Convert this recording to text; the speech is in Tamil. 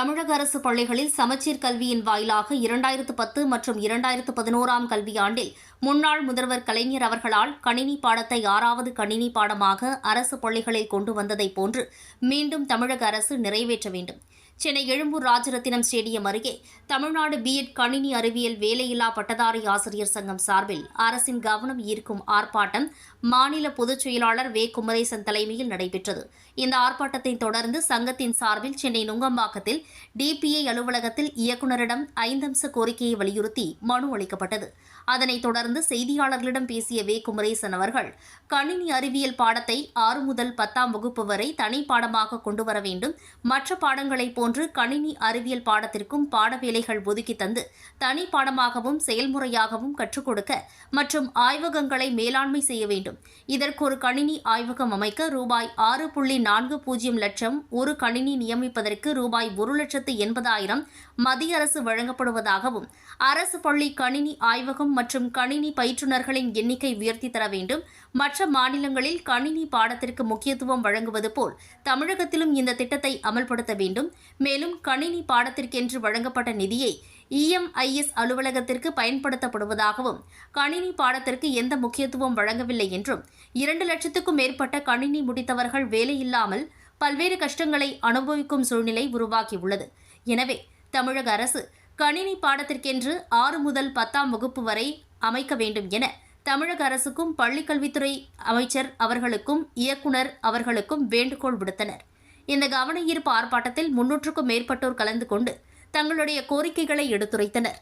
தமிழக அரசு பள்ளிகளில் சமச்சீர் கல்வியின் வாயிலாக இரண்டாயிரத்து பத்து மற்றும் இரண்டாயிரத்து பதினோராம் கல்வியாண்டில் முன்னாள் முதல்வர் கலைஞர் அவர்களால் கணினி பாடத்தை ஆறாவது கணினி பாடமாக அரசு பள்ளிகளில் கொண்டு வந்ததைப் போன்று மீண்டும் தமிழக அரசு நிறைவேற்ற வேண்டும். சென்னை எழும்பூர் ராஜரத்தினம் ஸ்டேடியம் அருகே தமிழ்நாடு பிஎட் கணினி அறிவியல் வேலையில்லா பட்டதாரி ஆசிரியர் சங்கம் சார்பில் அரசின் கவனம் ஈர்க்கும் ஆர்ப்பாட்டம் மாநில பொதுச் செயலாளர் வே. குமரேசன் தலைமையில் நடைபெற்றது. இந்த ஆர்ப்பாட்டத்தை தொடர்ந்து சங்கத்தின் சார்பில் சென்னை நுங்கம்பாக்கத்தில் டிபிஐ அலுவலகத்தில் இயக்குநரிடம் ஐந்தம்ச கோரிக்கையை வலியுறுத்தி மனு அளிக்கப்பட்டது. அதனைத் தொடர்ந்து செய்தியாளர்களிடம் பேசிய வே. குமரேசன் அவர்கள் கணினி அறிவியல் பாடத்தை ஆறு முதல் பத்தாம் வகுப்பு வரை தனி பாடமாக கொண்டு வர வேண்டும். மற்ற பாடங்களைப் போன்று கணினி அறிவியல் பாடத்திற்கும் பாடவேலைகள் ஒதுக்கி தந்து தனி பாடமாகவும் செயல்முறையாகவும் கற்றுக் கொடுக்க மற்றும் ஆய்வகங்களை மேலாண்மை செய்ய வேண்டும். இதற்கு ஒரு கணினி ஆய்வகம் அமைக்க ரூபாய் ஆறு புள்ளி நான்கு பூஜ்ஜியம் லட்சம் ஒரு கணினி நியமிப்பதற்கு ரூபாய் ஒரு லட்சத்து எண்பதாயிரம் மத்திய அரசு வழங்கப்படுவதாகவும் அரசு பள்ளி கணினி ஆய்வகம் மற்றும் கணினி பயிற்றுநர்களின் எண்ணிக்கை உயர்த்தி தர வேண்டும். மற்ற மாநிலங்களில் கணினி பாடத்திற்கு முக்கியத்துவம் வழங்குவது போல் தமிழகத்திலும் இந்த திட்டத்தை அமல்படுத்த வேண்டும். மேலும் கணினி பாடத்திற்கென்று வழங்கப்பட்ட நிதியை இஎம்ஐஎஸ் அலுவலகத்திற்கு பயன்படுத்தப்படுவதாகவும் கணினி பாடத்திற்கு எந்த முக்கியத்துவம் வழங்கவில்லை என்றும் இரண்டு லட்சத்துக்கும் மேற்பட்ட கணினி முடித்தவர்கள் வேலையில்லாமல் பல்வேறு கஷ்டங்களை அனுபவிக்கும் சூழ்நிலை உருவாகியுள்ளது. எனவே தமிழக அரசு கணினி பாடத்திற்கென்று ஆறு முதல் பத்தாம் வகுப்பு வரை அமைக்க வேண்டும் என தமிழக அரசுக்கும் பள்ளிக்கல்வித்துறை அமைச்சர் அவர்களுக்கும் இயக்குனர் அவர்களுக்கும் வேண்டுகோள் விடுத்தனர். இந்த கவன ஈர்ப்பு ஆர்ப்பாட்டத்தில் முன்னூற்றுக்கும் மேற்பட்டோர் கலந்து கொண்டு தங்களுடைய கோரிக்கைகளை எடுத்துரைத்தனர்.